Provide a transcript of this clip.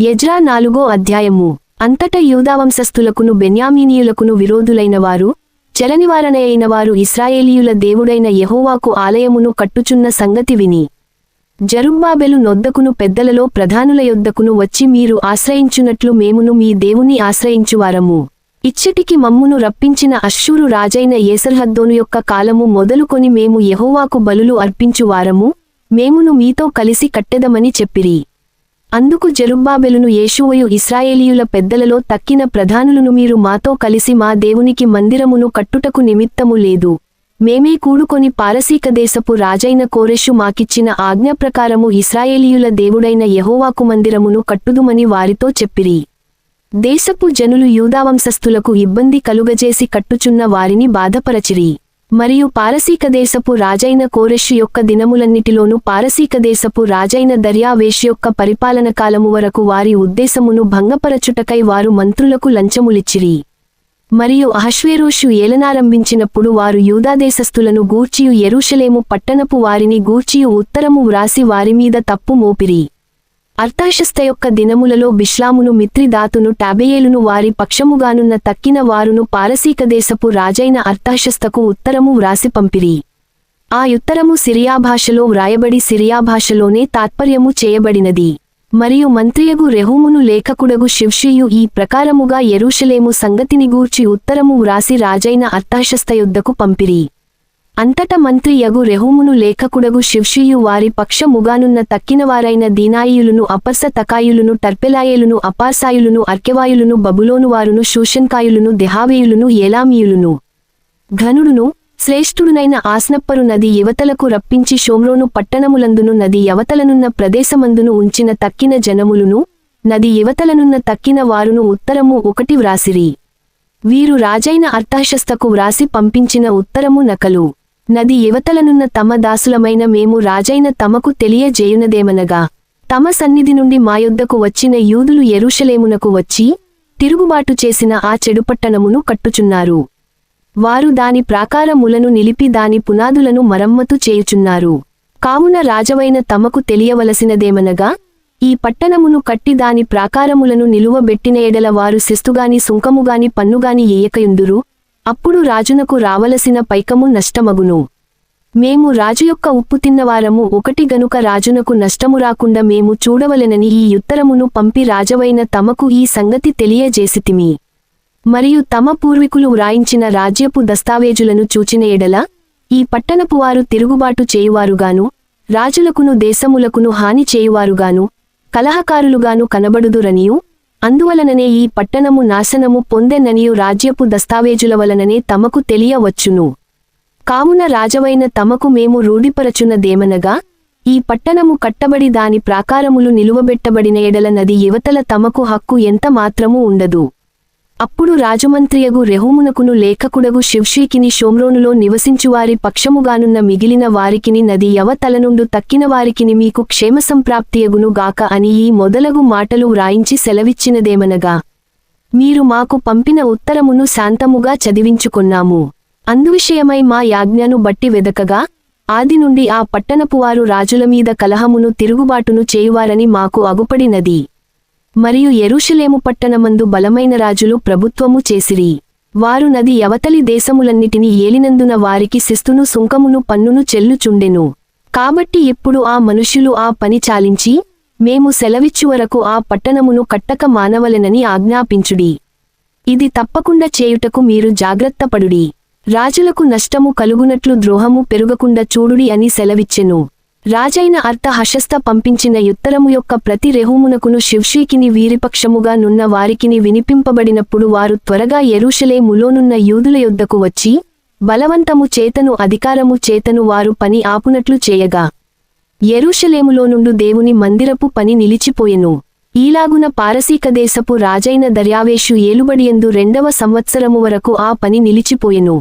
యజ్రా నాలుగో అధ్యాయము. అంతట యూదావంశస్థులకును బెన్యామీనీయులకును విరోధులైన వారు అయిన వారు ఇస్రాయేలీయుల దేవుడైన యహోవాకు ఆలయమును కట్టుచున్న సంగతి విని జరుబ్బాబెలు నొద్దకును పెద్దలలో ప్రధానుల యొద్దకును వచ్చి మీరు ఆశ్రయించున్నట్లు మేమును మీ దేవుని ఆశ్రయించువారము. ఇచ్చటికి మమ్మును రప్పించిన అశ్షూరు రాజైన ఏసర్హద్దోను యొక్క కాలము మొదలుకొని మేము యహోవాకు బలులు అర్పించువారము మేమును మీతో కలిసి కట్టెదమని చెప్పిరి. అందుకు జరుబ్బాబెలును యేషువయు ఇస్రాయేలీయుల పెద్దలలో తక్కిన ప్రధానులను మీరు మాతో కలిసి మా దేవునికి మందిరమును కట్టుటకు నిమిత్తము లేదు. మేమే కూడుకొని పారసీక దేశపు రాజైన కోరెషు మాకిచ్చిన ఆజ్ఞ ప్రకారము ఇస్రాయేలీయుల దేవుడైన యహోవాకు మందిరమును కట్టుదుమని వారితో చెప్పిరి. దేశపు జనులు యూదావంశస్థులకు ఇబ్బంది కలుగజేసి కట్టుచున్న వారిని బాధపరచిరి. మరియు పారసీకదేశపు రాజైన కోరెష్ యొక్క దినములన్నిటిలోనూ పారసీకదేశపు రాజైన దర్యావేష్ యొక్క పరిపాలన కాలము వరకు వారి ఉద్దేశమును భంగపరచుటకై వారు మంత్రులకు లంచములిచ్చిరి. మరియు అహశ్వేరోషు ఏలనారంభించినప్పుడు వారు యూదాదేశస్థులను గూర్చియు ఎరుషలేము పట్టణపు వారిని గూర్చియు ఉత్తరము వ్రాసి వారిమీద తప్పు మోపిరి. అర్తాషస్త యొక్క దినములలో బిష్లామును మిత్రిదాతును టాబెయేలును వారి పక్షముగానున్న తక్కిన వారును పారసీక దేశపు రాజైన అర్తాషస్తకు ఉత్తరము వ్రాసి పంపిరి. ఆ ఉత్తరము సిరియా భాషలో వ్రాయబడి సిరియా భాషలోనే తాత్పర్యము చేయబడినది. మరియు మంత్రియగు రెహూమును లేఖకుడగు శివ్షియు ఈ ప్రకారముగా ఎరుషలేము సంగతిని గూర్చి ఉత్తరము వ్రాసి రాజైన అర్తాషస్త యుద్ధకు పంపిరి. అంతట మంత్రి యగు రెహూమును లేఖకుడగు శివ్షియు వారి పక్షముగానున్న తక్కినవారైన దీనాయియులును అపర్స తకాయులును టర్పెలాయేలును అపార్సాయులును అర్కెవాయులును బబులోనువారును శూషన్కాయులును దెహావేయులును ఏలామియులును. ఘనుడును శ్రేష్ఠుడునైన ఆస్నప్పరు నది యువతలకు రప్పించి షోమ్రోను పట్టణములందును నది యవతలనున్న ప్రదేశమందును ఉంచిన తక్కిన జనములును నది యువతలనున్న తక్కిన వారును ఉత్తరము ఒకటి వ్రాసిరి. వీరు రాజైన అర్థశస్తకు వ్రాసి పంపించిన ఉత్తరము నకలు. నది యువతలనున్న తమ దాసులమైన మేము రాజైన తమకు తెలియజేయునదేమనగా తమ సన్నిధి నుండి మా యొద్దకు వచ్చిన యూదులు ఎరుషలేమునకు వచ్చి తిరుగుబాటు చేసిన ఆ చెడుపట్టణమును కట్టుచున్నారు. వారు దాని ప్రాకారములను నిలిపి దాని పునాదులను మరమ్మతు చేయుచున్నారు. కావున రాజవైన తమకు తెలియవలసినదేమనగా ఈ పట్టణమును కట్టి దాని ప్రాకారములను నిలువబెట్టిన ఎడల వారు శిస్తుగాని సుంకముగాని పన్నుగాని ఏయకయుందురు అప్పుడు రాజునకు రావలసిన పైకము నష్టమగును. మేము రాజు యొక్క ఉప్పు తిన్నవారము ఒకటి గనుక రాజునకు నష్టము రాకుండా మేము చూడవలెనని ఈ ఉత్తరమును పంపి రాజవైన తమకు ఈ సంగతి తెలియజేసితిమి. మరియు తమ పూర్వీకులు వ్రాయించిన రాజ్యపు దస్తావేజులను చూచిన ఎడల ఈ పట్టణపు వారు తిరుగుబాటు చేయువారుగాను రాజులకును దేశములకును హాని చేయువారుగాను కలహకారులుగాను కనబడుదురనియు అందువలననే ఈ పట్టణము నాశనము పొందెననియు రాజ్యపు దస్తావేజుల వలననే తమకు తెలియవచ్చును. కావున రాజవైన తమకు మేము రూఢిపరచునదేమనగా ఈ పట్టణము కట్టబడి దాని ప్రాకారములు నిలువబెట్టబడిన ఎడల నది యువతల తమకు హక్కు ఎంత మాత్రమూ ఉండదు. అప్పుడు రాజమంత్రియగు రెహోమునకును లేఖకుడగు శివ్షీకిని షోమ్రోనులో నివసించువారి పక్షముగానున్న మిగిలిన వారికిని నది యవతలనుండు తక్కిన వారికిని మీకు క్షేమసంప్రాప్తియగును గాక అని ఈ మొదలగు మాటలు వ్రాయించి సెలవిచ్చినదేమనగా మీరు మాకు పంపిన ఉత్తరమును శాంతముగా చదివించుకున్నాము. అందువిషయమై మా యాజ్ఞను బట్టి వెదకగా ఆది నుండి ఆ పట్టణపువారు రాజుల మీద కలహమును తిరుగుబాటును చేయువారని మాకు అగుపడినది మరియు ఎరుషులేము పట్టణమందు బలమైన రాజులు ప్రభుత్వము చేసిరి. వారు నది యవతలి దేశములన్నిటిని ఏలినందున వారికి శిస్తును సుంకమును పన్నును చెల్లుచుండెను. కాబట్టి ఇప్పుడు ఆ మనుష్యులు ఆ పని చాలించి మేము సెలవిచ్చు వరకు ఆ పట్టణమును కట్టక మానవలెనని ఆజ్ఞాపించుడి. ఇది తప్పకుండా చేయుటకు మీరు జాగ్రత్తపడుడి రాజులకు నష్టము కలుగునట్లు ద్రోహము పెరుగకుండా చూడుడి అని సెలవిచ్చెను. రాజైన అర్థహశస్త పంపించిన యుత్తరము యొక్క ప్రతి రెహూమునకును శివ్షీకిని వీరిపక్షముగా నున్న వారికిని వినిపింపబడినప్పుడు వారు త్వరగా ఎరుషలేములోనున్న యూదుల యొద్దకు వచ్చి బలవంతము చేతను అధికారము చేతను వారు పని ఆపునట్లు చేయగా ఎరుషలేములో నుండు దేవుని మందిరపు పని నిలిచిపోయెను. ఈలాగున పారసీక దేశపు రాజైన దర్యావేషు ఏలుబడియందు రెండవ సంవత్సరము వరకు ఆ పని నిలిచిపోయెను.